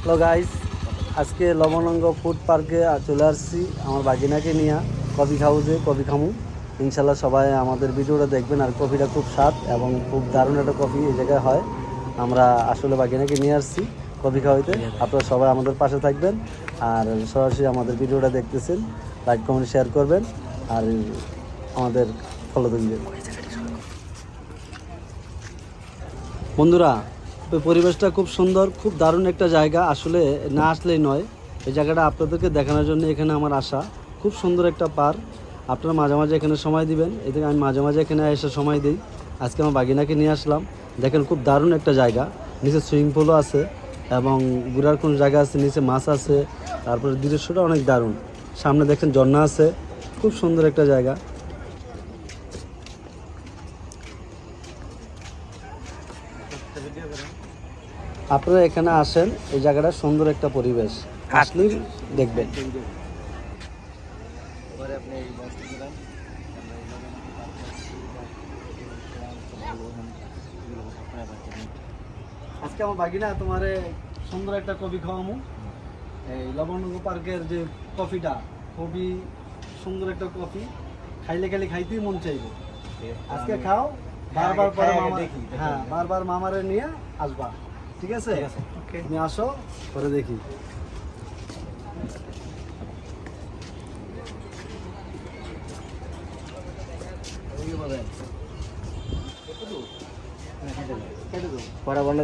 Hello guys আজকে লবণাঙ্গ food পার্কে চলে আসছি আমার বাগিনাকে নিয়ে। কফি হাউসে কফি খামু। ইনশাল্লাহ সবাই আমাদের ভিডিওটা দেখবেন আর কফিটা খুব স্বাদ এবং খুব দারুণ একটা কফি এই জায়গায় হয়। আমরা আসলে বাগিনাকে নিয়ে আসছি কফি খাওয়াইতে। আপনারা সবাই আমাদের পাশে থাকবেন আর সরাসরি আমাদের ভিডিওটা দেখতেছেন। লাইক কমেন্ট শেয়ার করবেন। আর আমাদের ফলো দিবেন বন্ধুরা, পরিবেশটা খুব সুন্দর, খুব দারুণ একটা জায়গা। আসলে না আসলেই নয়, এই জায়গাটা আপনাদেরকে দেখানোর জন্য এখানে আমার আসা খুব সুন্দর একটা পার্ক। আপনারা মাঝে মাঝে এখানে সময় দিবেন। এতে আমি মাঝে মাঝে এখানে এসে সময় দিই। আজকে আমার বাগিনাকে নিয়ে আসলাম। দেখেন খুব দারুণ একটা জায়গা। নিচে সুইমিং পুলও আছে এবং ঘুরার কোনো জায়গা আছে, নিচে মাছ আছে। তারপরে দৃশ্যটা অনেক দারুণ। সামনে দেখেন ঝর্ণা আছে। খুব সুন্দর একটা জায়গা। আপনারা এখানে আসেন এই জায়গাটা সুন্দর একটা পরিবেশ। আসলেই দেখবেন। আজকে আমার বাগিনা তোমারে সুন্দর একটা কফি খাওয়ামু। এই লবণগঙ্গ পার্কের যে কফিটা খুবই সুন্দর একটা কফি। খাইলে খাইলে খাইতেই মন চাইবে। আজকে খাও বারবার পরে দেখি, দেখি। হ্যাঁ বারবার মামারে নিয়ে আসবা ঠিক আছে? তুমি আসো পরে দেখি। পরে বলে